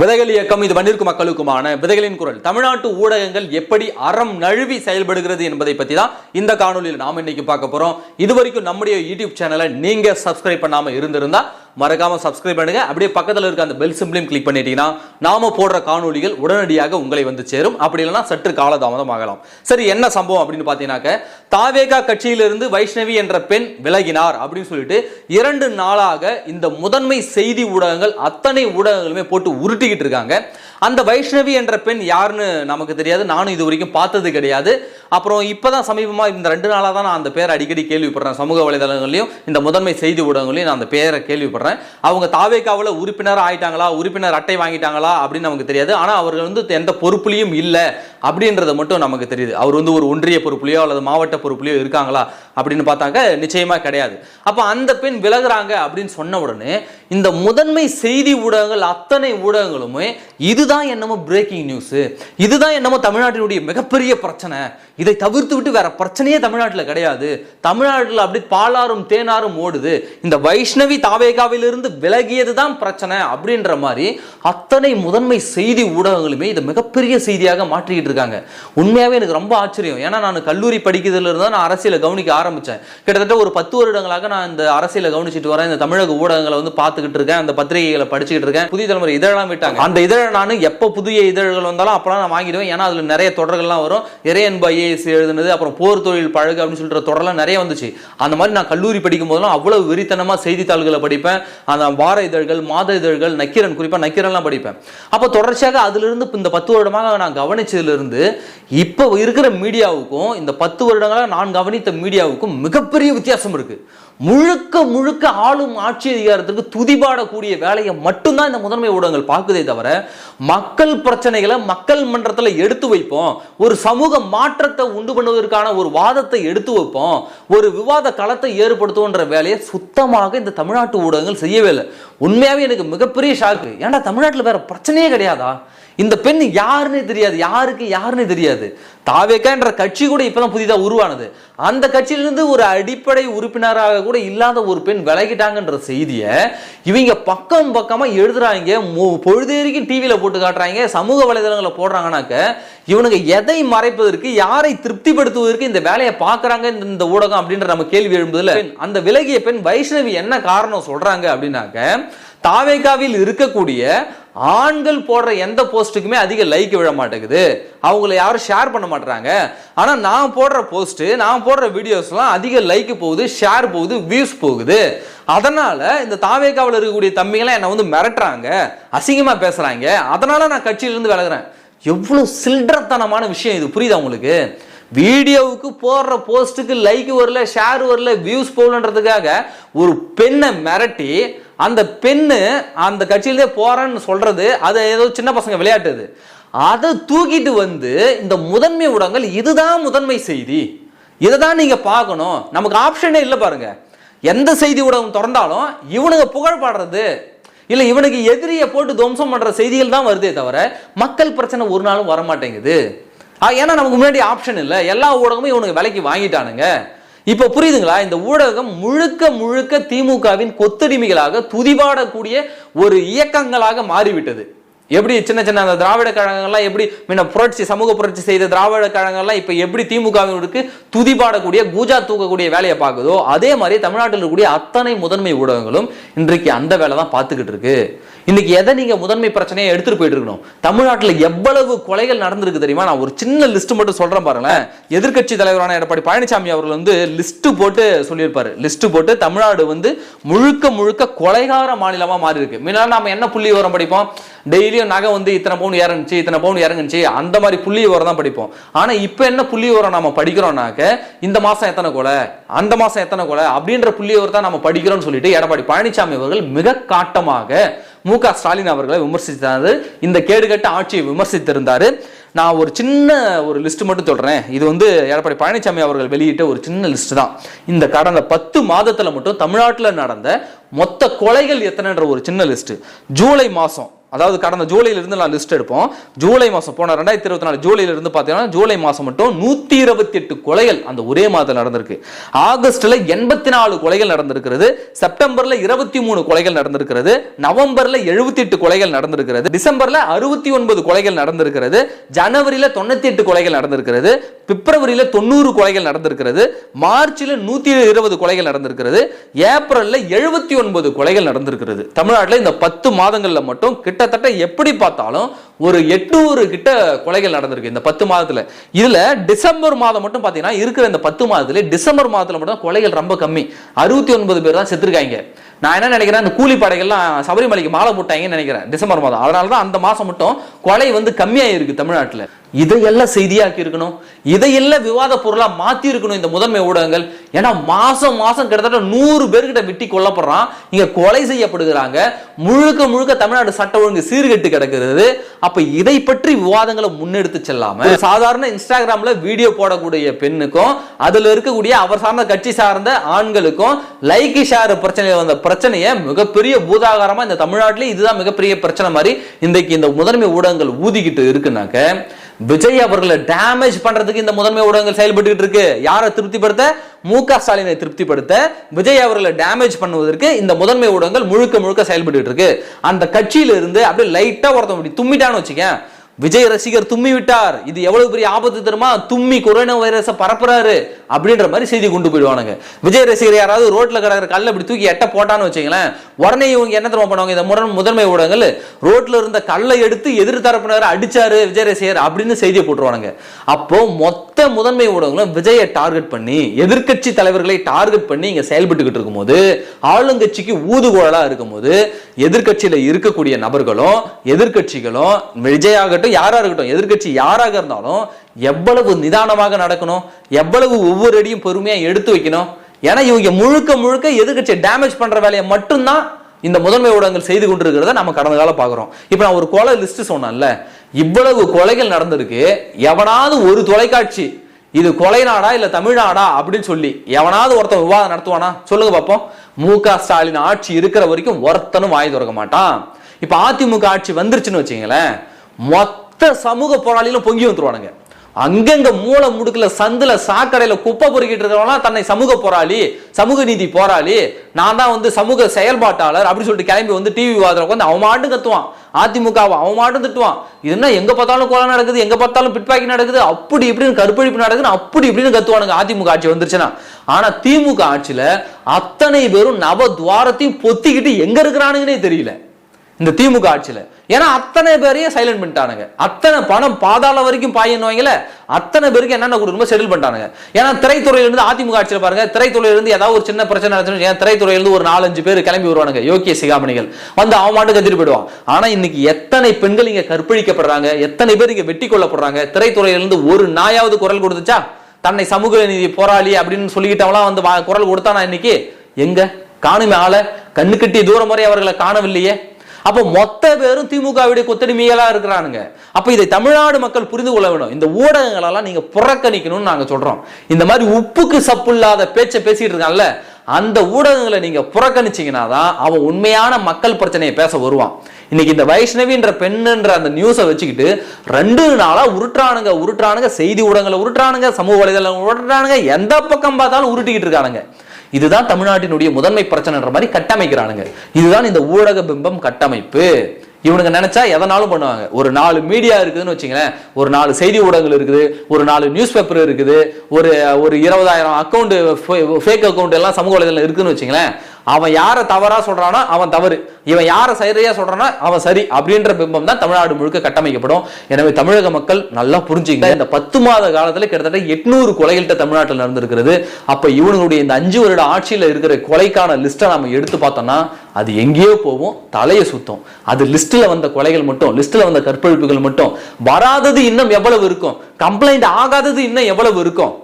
விதைகள் இயக்கம் இது மண்ணிற்கு மக்களுக்குமான விதைகளின் குரல். தமிழ்நாட்டு ஊடகங்கள் எப்படி அறம் நழுவி செயல்படுகிறது என்பதை பத்தி தான் இந்த காணொலியில் நாம இன்னைக்கு பார்க்க போறோம். இது வரைக்கும் நம்முடைய யூடியூப் சேனலை நீங்க சப்ஸ்கிரைப் பண்ணாம இருந்திருந்தா மறக்காம சப்ஸ்கிரைப் பண்ணுங்க. அப்படியே பக்கத்துல இருக்க அந்த பெல் சிம்பிளையும் கிளிக் பண்ணிட்டீங்கன்னா நாம போடுற காணொலிகள் உடனடியாக உங்களை வந்து சேரும். அப்படி இல்லைன்னா சற்று காலதாமதம் ஆகலாம். சரி என்ன சம்பவம் அப்படின்னு பார்த்தீங்கன்னாக்க தாவேகா கட்சியிலிருந்து வைஷ்ணவி என்ற பெண் விலகினார் அப்படின்னு சொல்லிட்டு இரண்டு நாளாக இந்த முதன்மை செய்தி ஊடகங்கள் அத்தனை ஊடகங்களுமே போட்டு உருட்டிக்கிட்டு இருக்காங்க. அந்த வைஷ்ணவி என்ற பெண் யாருன்னு நமக்கு தெரியாது. நானும் இது வரைக்கும் பார்த்தது கிடையாது. அப்புறம் இப்போதான் சமீபமாக இந்த ரெண்டு நாளாக தான் நான் அந்த பேரை அடிக்கடி கேள்விப்படுறேன். சமூக வலைதளங்களையும் இந்த முதன்மை செய்தி ஊடகங்களையும் நான் அந்த பேரை கேள்விப்படுறேன். அவங்க தாவேக்காவில் உறுப்பினர் ஆயிட்டாங்களா? உறுப்பினர் அட்டை வாங்கிட்டாங்களா? அப்படின்னு நமக்கு தெரியாது. ஆனால் அவர்கள் வந்து எந்த பொறுப்புலையும் இல்லை அப்படின்றது மட்டும் நமக்கு தெரியுது. அவர் வந்து ஒரு ஒன்றிய பொறுப்புலையோ அல்லது மாவட்ட பொறுப்புலையோ இருக்காங்களா? அப்படின்னு பார்த்தாங்க நிச்சயமா கிடையாது. அப்போ அந்த பெண் விலகுறாங்க அப்படின்னு சொன்ன உடனே இந்த முதன்மை செய்தி ஊடகங்கள் அத்தனை ஊடகங்களுமே இதுதான் என்னமோ பிரேக்கிங் நியூஸ் இதுதான் என்னமோ தமிழ்நாட்டினுடைய மிகப்பெரிய பிரச்சனை இதை தவிர்த்து விட்டு வேற பிரச்சனையே தமிழ்நாட்டில் கிடையாது. தமிழ்நாட்டில் அப்படி பாலாரும் தேனாரும் ஓடுது. இந்த வைஷ்ணவி தாவேகாவிலிருந்து விலகியது தான் பிரச்சனை அப்படின்ற மாதிரி அத்தனை முதன்மை செய்தி ஊடகங்களுமே இதை மிகப்பெரிய செய்தியாக மாற்றிக்கிட்டு இருக்காங்க. உண்மையாகவே எனக்கு ரொம்ப ஆச்சரியம். ஏன்னா நான் கல்லூரி படிக்கிறதுல இருந்தால் நான் அரசியலை கவனிக்க ஆரம்பித்தேன் கிட்டத்தட்ட ஒரு பத்து வருடங்களாக நான் இந்த அரசியலை கவனிச்சிட்டு வரேன். இந்த தமிழக ஊடகங்களை வந்து பார்த்துக்கிட்டு இருக்கேன். அந்த பத்திரிகைகளை படிச்சுக்கிட்டு இருக்கேன். புதிய தலைமுறை இதழெல்லாம் விட்டாங்க. அந்த இதழை நான் எப்போ புதிய இதழ்கள் வந்தாலும் அப்போலாம் நான் வாங்கிடுவேன். ஏன்னா அதில் நிறைய தொடர்கள்லாம் வரும். இறையன்பு ஐஏஎஸ் எழுதுனது அப்புறம் போர் தொழில் பழகு அப்படின்னு சொல்கிற தொடரெல்லாம் நிறைய வந்துச்சு. அந்த மாதிரி நான் கல்லூரி படிக்கும் போதெல்லாம் அவ்வளோ வெறித்தனமாக செய்தித்தாள்களை படிப்பேன். அந்த வார இதழ்கள் மாத இதழ்கள் நக்கீரன் குறிப்பாக நக்கீரன்லாம் படிப்பேன். அப்போ தொடர்ச்சியாக அதிலிருந்து இந்த பத்து வருடமாக நான் கவனிச்சதிலிருந்து இப்போ இருக்கிற மீடியாவுக்கும் இந்த பத்து வருடங்களாக நான் கவனித்த மீடியாவுக்கும் மிகப்பெரிய வித்தியாசம் இருக்கு. முழுக்க முழுக்க ஆளும் ஆட்சி அதிகாரத்துக்கு துதிபாடக்கூடிய வேலையை மட்டும்தான் இந்த முதன்மை ஊடகங்கள் பார்க்குதே தவிர மக்கள் பிரச்சனைகளை மக்கள் மன்றத்தில் எடுத்து வைப்போம். ஒரு சமூக மாற்றத்தை உண்டு பண்ணுவதற்கான ஒரு வாதத்தை எடுத்து வைப்போம். ஒரு விவாத களத்தை ஏற்படுத்துவோன்ற வேலையை சுத்தமாக இந்த தமிழ்நாட்டு ஊடகங்கள் செய்யவே இல்லை. உண்மையாகவே எனக்கு மிகப்பெரிய ஷாக்கு ஏன்டா தமிழ்நாட்டில் வேற பிரச்சனையே கிடையாதா? இந்த பெண் யாருன்னே தெரியாது. யாருக்கு யாருன்னே தெரியாது. தாவேக்கான்ற கட்சி கூட இப்போதான் புதிதாக உருவானது. அந்த கட்சியிலிருந்து ஒரு அடிப்படை உறுப்பினராக கூட இல்லாத ஒரு பெண் விலகிட்டாங்கன்ற செய்தியை இவங்க பக்கம் பக்கமாக எழுதுறாங்க. மு- பொழுதேறிக்கும் டிவியில் போட்டு காட்டுறாங்க. சமூக வலைதளங்களை போடுறாங்கனாக்க இவனுங்க எதை மறைப்பதற்கு யாரை திருப்திப்படுத்துவதற்கு இந்த வேலையை பார்க்குறாங்க இந்த இந்த ஊடகம் அப்படின்ற நம்ம கேள்வி எழும்புதுல. அந்த விலகிய பெண் வைஷ்ணவி என்ன காரணம் சொல்கிறாங்க அப்படின்னாக்க தாவேகாவில் இருக்கக்கூடிய ஆண்கள் போடுற எந்த போஸ்ட்டுக்குமே அதிக லைக் விழ மாட்டேங்குது. அவங்கள யாரும் ஷேர் பண்ண மாட்டுறாங்க ஆனால் நான் போடுற போஸ்ட்டு நான் போடுற வீடியோஸ்லாம் அதிக லைக் போகுது ஷேர் போகுது வியூஸ் போகுது. அதனால் இந்த தாவேகாவில் இருக்கக்கூடிய தம்பிங்களாம் என்னை வந்து மிரட்டுறாங்க. அசிங்கமாக பேசுகிறாங்க அதனால் நான் கட்சியிலேருந்து விலகுறேன். எவ்வளோ சில்லறத்தனமான விஷயம் இது. புரியுதா உங்களுக்கு? வீடியோவுக்கு போடுற போஸ்ட்டுக்கு லைக் வரல ஷேர் வரல வியூஸ் போகலன்றதுக்காக ஒரு பெண்ணை மிரட்டி அந்த பெண்ணு அந்த கட்சியிலே போறேன்னு சொல்றது அது ஏதோ சின்ன பசங்க விளையாட்டுது அதை தூக்கிட்டு வந்து இந்த முதன்மை ஊடகங்கள் இதுதான் முதன்மை செய்தி. இதை தான் நீங்க பார்க்கணும். நமக்கு ஆப்ஷனே இல்லை பாருங்க. எந்த செய்தி ஊடகம் திறந்தாலும் இவனுங்க புகழ் பாடுறது. இல்ல இவனுக்கு எதிரியை போட்டு துவம்சம் பண்ற செய்திகள் தான் வருதே தவிர மக்கள் பிரச்சனை ஒரு நாளும் வர மாட்டேங்குது ஏன்னா நமக்கு முன்னாடி ஆப்ஷன் இல்லை. எல்லா ஊடகமும் இவனுக்கு விலைக்கு வாங்கிட்டானுங்க. இப்போ புரியுதுங்களா? இந்த ஊடகம் முழுக்க முழுக்க திமுகவின் கொத்தடிமைகளாக துதிபாடக்கூடிய ஒரு இயக்கங்களாக மாறிவிட்டது. எப்படி சின்ன சின்ன அந்த திராவிட கழகங்கள்லாம் எப்படி முன்ன புரட்சி சமூக புரட்சி செய்த திராவிட கழகங்கள்லாம் இப்போ எப்படி திமுகவினருக்கு துதிபாடக்கூடிய கூஜா தூக்கக்கூடிய வேலையை பார்க்குதோ அதே மாதிரி தமிழ்நாட்டில் இருக்கக்கூடிய அத்தனை முதன்மை ஊடகங்களும் இன்றைக்கு அந்த வேலை தான் பார்த்துக்கிட்டு இருக்கு. இன்னைக்கு எதை நீங்க முதன்மை பிரச்சனையை எடுத்துட்டு போயிட்டு இருக்கணும் தமிழ்நாட்டில் எவ்வளவு கொலைகள் நடந்திருக்கு தெரியுமா? நான் ஒரு சின்ன லிஸ்ட் மட்டும் சொல்றேன் பாருங்களேன். எதிர்கட்சி தலைவரான எடப்பாடி பழனிசாமி அவர்கள் வந்து லிஸ்ட் போட்டு சொல்லியிருப்பாரு. லிஸ்ட் போட்டு தமிழ்நாடு வந்து முழுக்க முழுக்க கொலைகார மாநிலமா மாறி இருக்கு முன்னாடி நாம என்ன புள்ளி விவரம் படிப்போம்? டெய்லியும் நகை வந்து இத்தனை பவுன் இறங்குச்சு இத்தனை பவுன் இறங்குச்சு அந்த மாதிரி புள்ளி விவரம் தான் படிப்போம். ஆனா இப்போ என்ன புள்ளி விவரம் நம்ம படிக்கிறோம்னாக்க இந்த மாசம் எத்தனை கொலை? அந்த மாசம் எத்தனை கொலை? அப்படின்ற புள்ளி விவரத்தை நம்ம படிக்கிறோம்னு சொல்லிட்டு எடப்பாடி பழனிசாமி அவர்கள் மிக காட்டமாக மு க ஸ்டாலின் அவர்களை விமர்சித்தார். இந்த கேடுகட்ட ஆட்சியை விமர்சித்திருந்தார். நான் ஒரு சின்ன ஒரு லிஸ்ட் மட்டும் சொல்கிறேன் இது வந்து எடப்பாடி பழனிசாமி அவர்கள் வெளியிட்ட ஒரு சின்ன லிஸ்ட் தான். இந்த கடந்த பத்து மாதத்தில் மட்டும் தமிழ்நாட்டில் நடந்த மொத்த கொலைகள் எத்தனைன்ற ஒரு சின்ன லிஸ்ட் ஜூலை மாதம் அதாவது கடந்த ஜூலைல இருந்து நான் லிஸ்ட் எடுப்போம். ஜூலை மாதம் போன ரெண்டாயிரத்தி இருபத்தி நாலு ஜூலைல இருந்து பார்த்தீங்கன்னா ஜூலை மாதம் மட்டும் நூத்தி இருபத்தி எட்டு கொலைகள் அந்த ஒரே மாதத்தில் நடந்திருக்கு. ஆகஸ்ட்ல எண்பத்தி நாலு கொலைகள் நடந்திருக்கிறது. செப்டம்பர்ல இருபத்தி மூணு கொலைகள் நடந்திருக்கிறது. நவம்பர்ல எழுபத்தி எட்டு கொலைகள் நடந்திருக்கிறது. டிசம்பர்ல அறுபத்தி ஒன்பது கொலைகள் நடந்திருக்கிறது. ஜனவரியில் தொண்ணூத்தி எட்டு கொலைகள் நடந்திருக்கிறது. பிப்ரவரியில் தொண்ணூறு கொலைகள் நடந்திருக்கிறது. மார்ச்ல நூத்தி இருபது கொலைகள் நடந்திருக்கிறது. ஏப்ரல்ல எழுபத்தி ஒன்பது கொலைகள் நடந்திருக்கிறது. தமிழ்நாட்டில் இந்த பத்து மாதங்கள்ல மட்டும் கிட்ட கிட்டத்தட்ட எப்படி பார்த்தாலும் ஒரு எட்நூறு கிட்ட கொலைகள் நடந்திருக்கு இந்த பத்து மாதத்துல. இதுல டிசம்பர் மாதம் மட்டும் பாத்தீங்கன்னா இருக்கிற இந்த பத்து மாதத்துல டிசம்பர் மாதத்துல மட்டும் கொலைகள் ரொம்ப கம்மி. அறுபத்தி ஒன்பது பேர் தான் செத்துருக்காங்க. நான் என்ன நினைக்கிறேன் இந்த கூலி படைகள்லாம் சபரிமலைக்கு மாலை போட்டாங்கன்னு நினைக்கிறேன் டிசம்பர் மாதம். அதனால தான் அந்த மாசம் மட்டும் கொலை வந்து கம்மியாக இருக்கு தமிழ்நாட்டில். இதையெல்லாம் செய்தியாக்கி இருக்கணும். இதையெல்லாம் விவாத பொருளா மாற்றி இருக்கணும் இந்த முதன்மை ஊடகங்கள். ஏன்னா மாசம் மாசம் கிட்டத்தட்ட நூறு பேர்கிட்ட வெட்டி கொல்லப்படுறான். இங்க கொலை செய்யப்படுகிறாங்க. முழுக்க முழுக்க தமிழ்நாடு சட்ட ஒழுங்கு சீர்கெட்டு கிடக்கிறது. அப்ப இதை பற்றி விவாதங்களை முன்னெடுத்து செல்லாம சாதாரண இன்ஸ்டாகிராம்ல வீடியோ போடக்கூடிய பெண்ணுக்கும் அதுல இருக்கக்கூடிய அவர் சார்ந்த கட்சி சார்ந்த ஆண்களுக்கும் லைக் ஷேர் பிரச்சனையில் வந்த பிரச்சனையை மிகப்பெரிய பூதாகாரமா இந்த தமிழ்நாட்டிலே இதுதான் மிகப்பெரிய பிரச்சனை மாதிரி இன்றைக்கு இந்த முதன்மை ஊடகங்கள் ஊதிக்கிட்டு இருக்குனாக்க விஜய் அவர்களை டேமேஜ் பண்றதுக்கு இந்த முதன்மை ஊடகங்கள் செயல்பட்டு இருக்கு. யாரை திருப்திப்படுத்த? மு க ஸ்டாலினை திருப்திப்படுத்த விஜய் அவர்களை டேமேஜ் பண்ணுவதற்கு இந்த முதன்மை ஊடகங்கள் முழுக்க முழுக்க செயல்பட்டு இருக்கு. அந்த கட்சியில இருந்து அப்படியே லைட்டா ஒருத்தன் தும்மிட்டான்னு வச்சுக்கேன். விஜய் ரசிகர் தும்மி விட்டார். இது எவ்வளவு பெரிய ஆபத்து தெரியுமா? தும்மி கொரோனா வைரஸை பரப்புறாரு அப்படின்ற மாதிரி செய்தி கொண்டு போயிடுவானுங்க. விஜய் ரசிகர் யாராவது ரோட்ல கிடக்கிற கல்ல இப்படி தூக்கி எட்ட போட்டான்னு வச்சுங்களேன் உடனே இவங்க என்ன தெரியுமா பண்ணுவாங்க? இந்த முரண் முதன்மை ஊடகங்கள் ரோட்ல இருந்த கல்லை எடுத்து எதிர் தரப்பினர் அடிச்சாரு விஜய் ரசிகர் அப்படின்னு செய்தியை போட்டுருவானுங்க. அப்போ மொத்த மற்ற முதன்மை ஊடகங்களும் விஜயை டார்கெட் பண்ணி எதிர்க்கட்சி தலைவர்களை டார்கெட் பண்ணி இங்க செயல்பட்டுக்கிட்டு இருக்கும்போது ஆளுங்கட்சிக்கு ஊதுகோலா இருக்கும்போது எதிர்கட்சியில இருக்கக்கூடிய நபர்களும் எதிர்க்கட்சிகளும் விஜய் ஆகட்டும் யாரா இருக்கட்டும் எதிர்க்கட்சி யாராக இருந்தாலும் எவ்வளவு நிதானமாக நடக்கணும் எவ்வளவு ஒவ்வொரு அடியும் பொறுமையா எடுத்து வைக்கணும். ஏன்னா இவங்க முழுக்க முழுக்க எதிர்கட்சியை டேமேஜ் பண்ற வேலையை மட்டும்தான் இந்த முதன்மை ஊடகங்கள் செய்து கொண்டிருக்கிறத நம்ம கடந்த காலம் பார்க்குறோம். இப்போ நான் ஒரு கோல லிஸ்ட் சொன்னேன்ல இவ்வளவு கொலைகள் நடந்திருக்கு. எவனாவது ஒரு தொலைக்காட்சி இது கொலை நாடா இல்ல தமிழ்நாடா அப்படின்னு சொல்லி எவனாவது ஒருத்தன் விவாதம் நடத்துவானா? சொல்லுங்க பார்ப்போம் மு க ஸ்டாலின் ஆட்சி இருக்கிற வரைக்கும் ஒருத்தனும் வாய் திறக்க மாட்டான். இப்ப அதிமுக ஆட்சி வந்துருச்சுன்னு வச்சுங்களேன் மொத்த சமூக போராளிகளும் பொங்கி வந்துருவானுங்க. அங்கங்க மூளை முடுக்கல சந்துல சாக்கடையில குப்பை பொறுக்கிட்டு இருக்கிறவங்களாம் தன்னை சமூக போராளி சமூக நீதி போராளி. நான் தான் வந்து சமூக செயல்பாட்டாளர் அப்படின்னு சொல்லிட்டு கிளம்பி வந்து டிவி வாதில் உட்காந்து அவன் மாட்டும் கத்துவான். அதிமுகவை அவன் மாட்டும் திட்டுவான். இதுனா என்ன எங்க பார்த்தாலும் கொலை நடக்குது எங்க பார்த்தாலும் பிட்பாக்கி நடக்குது அப்படி இப்படின்னு கருப்பழிப்பு நடக்குதுன்னு அப்படி இப்படின்னு கத்துவானுங்க அதிமுக ஆட்சி வந்துருச்சுன்னா. ஆனா திமுக ஆட்சியில அத்தனை பேரும் நவ துவாரத்தையும் பொத்திக்கிட்டு எங்க இருக்கிறானுங்கன்னே தெரியல. இந்த திமுக ஆட்சியில். ஏன்னா அத்தனை பேரையும் சைலண்ட் பண்ணிட்டானுங்க. அத்தனை பணம் பாதாள வரைக்கும் பாயின்னு அத்தனை பேருக்கு என்னென்ன கொடுக்கணுமோ செட்டில் பண்ணிட்டானுங்க. ஏன்னா திரைத்துறையிலிருந்து அதிமுக ஆட்சியில் பாருங்க திரைத்துறையிலிருந்து ஏதாவது ஒரு சின்ன பிரச்சனை நடந்துச்சு ஏன் திரைத்துறையில இருந்து ஒரு நாலஞ்சு பேர் கிளம்பி வருவானுங்க யோகிய சிகாமணிகள். வந்து அவன் மாட்டு கத்திட்டு போயிடுவான். ஆனால் இன்னைக்கு எத்தனை பெண்கள் இங்கே கற்பழிக்கப்படுறாங்க எத்தனை பேர் இங்கே வெட்டி கொள்ளப்படுறாங்க திரைத்துறையிலிருந்து ஒரு நாயாவது குரல் கொடுத்துச்சா? தன்னை சமூக நீதி போராளி அப்படின்னு சொல்லிக்கிட்டவங்களாம் வந்து வா- குரல் கொடுத்தானா இன்னைக்கு? எங்க? காணுமே ஆளை. கண்ணு கட்டி தூரம் வரை அவர்களை காணவில்லையே. அப்போ மொத்த பேரும் திமுகவுடைய கொத்தடிமையெல்லாம் இருக்கிறானுங்க. அப்ப இதை தமிழ்நாடு மக்கள் புரிந்து கொள்ள வேணும். இந்த ஊடகங்களெல்லாம் நீங்க புறக்கணிக்கணும்னு நாங்க சொல்றோம். இந்த மாதிரி உப்புக்கு சப்பு இல்லாத பேச்சை பேசிட்டு இருக்கான்ல அந்த ஊடகங்களை நீங்க புறக்கணிச்சீங்கன்னா தான் அவன் உண்மையான மக்கள் பிரச்சனையை பேச வருவான். இன்னைக்கு இந்த வைஷ்ணவின்ற பெண்ணுன்ற அந்த நியூஸை வச்சுக்கிட்டு ரெண்டு நாளா உருட்டுறானுங்க உருட்டுறானுங்க செய்தி ஊடகங்களை உருட்டுறானுங்க சமூக வலைதளங்களை உருட்டுறானுங்க எந்த பக்கம் பார்த்தாலும் உருட்டிக்கிட்டு இருக்கானுங்க. இதுதான் தமிழ்நாட்டினுடைய முதன்மை பிரச்சனைன்ற மாதிரி கட்டமைக்கிறானுங்க. இதுதான் இந்த ஊடக பிம்பம் கட்டமைப்பு. இவனுங்க நினைச்சா எதனாலும் பண்ணுவாங்க. ஒரு நாலு மீடியா இருக்குதுன்னு வச்சுங்களேன். ஒரு நாலு செய்தி ஊடகங்கள் இருக்குது. ஒரு நாலு நியூஸ் பேப்பர் இருக்குது. ஒரு ஒரு இருபதாயிரம் அக்கௌண்ட் ஃபேக் அக்கௌண்ட் எல்லாம் சமூக வலைதளம் இருக்குன்னு வச்சுங்களேன். அவன் யாரை தவறா சொல்றானோ அவன் தவறு. இவன் யாரை சரியா சொல்றானோ அவன் சரி அப்படின்ற பிம்பம் தான் தமிழ்நாடு முழுக்க கட்டமைக்கப்படும். எனவே தமிழக மக்கள் நல்லா புரிஞ்சுங்க. இந்த பத்து மாத காலத்துல கிட்டத்தட்ட எட்நூறு கொலைகள்கிட்ட தமிழ்நாட்டில் நடந்திருக்கிறது. அப்ப இவனுடைய இந்த அஞ்சு வருட ஆட்சியில் இருக்கிற கொலைக்கான லிஸ்ட்டை நம்ம எடுத்து பார்த்தோம்னா அது எங்கேயோ போகும் தலையை சுத்தும். அது லிஸ்ட்ல வந்த கொலைகள் மட்டும் லிஸ்ட்ல வந்த கற்பழிப்புகள் மட்டும். வராதது இன்னும் எவ்வளவு இருக்கும்? கம்ப்ளைண்ட் ஆகாதது இன்னும் எவ்வளவு இருக்கும்?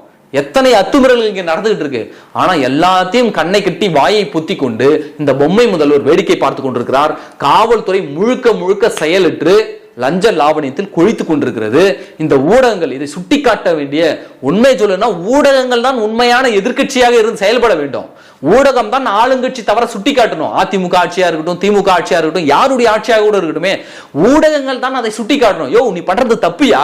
எத்தனை அத்துமுறைகள் இங்கே நடந்துகிட்டு இருக்கு? ஆனா எல்லாத்தையும் கண்ணை கட்டி வாயை பொத்தி கொண்டு இந்த பொம்மை முதல்வர் வேடிக்கை பார்த்து கொண்டிருக்கிறார். காவல்துறை முழுக்க முழுக்க செயலிட்டு லஞ்ச லாவணியத்தில் கொழித்து கொண்டிருக்கிறது. இந்த ஊடகங்கள் இதை சுட்டிக்காட்ட வேண்டிய உண்மை சொல்லணும்னா ஊடகங்கள் தான் உண்மையான எதிர்க்கட்சியாக இருந்து செயல்பட வேண்டும். ஊடகம் தான் ஆளுங்கட்சி தவிர சுட்டி காட்டணும் அதிமுக ஆட்சியா இருக்கட்டும் திமுக ஆட்சியா இருக்கட்டும் யாருடைய ஆட்சியாக கூட இருக்கட்டுமே ஊடகங்கள் தான் அதை சுட்டி காட்டணும் யோ நீ பண்றது தப்பியா?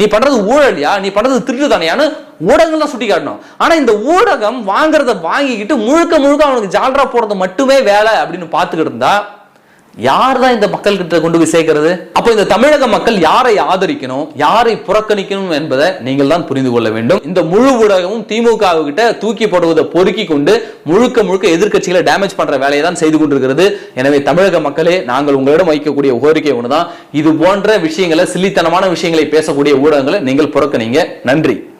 நீ பண்றது ஊழலியா? நீ பண்றது திருட்டு தானியான்னு ஊடகங்கள் தான் சுட்டி காட்டணும் ஆனா இந்த ஊடகம் வாங்குறத வாங்கிக்கிட்டு முழுக்க முழுக்க அவனுக்கு ஜால்ரா போடுறது மட்டுமே வேலை அப்படின்னு பார்த்துக்கிட்டு இருந்தா யார் தான் இந்த மக்கள் கிட்ட கொண்டு போய் சேர்க்கிறது? அப்போ இந்த தமிழக மக்கள் யாரை ஆதரிக்கணும்? யாரை புறக்கணிக்கணும் என்பதை நீங்கள் தான் புரிந்து கொள்ள வேண்டும். இந்த முழு ஊடகமும் திமுக கிட்ட தூக்கி போடுவதை பொறுக்கி கொண்டு முழுக்க முழுக்க எதிர்க்கட்சிகளை டேமேஜ் பண்ற வேலையை தான் செய்து கொண்டிருக்கிறது. எனவே தமிழக மக்களே நாங்கள் உங்களிடம் வைக்கக்கூடிய கோரிக்கை ஒன்றுதான் இது போன்ற விஷயங்களை சில்லித்தனமான விஷயங்களை பேசக்கூடிய ஊடகங்களை நீங்கள் புறக்கணிங்க. நன்றி.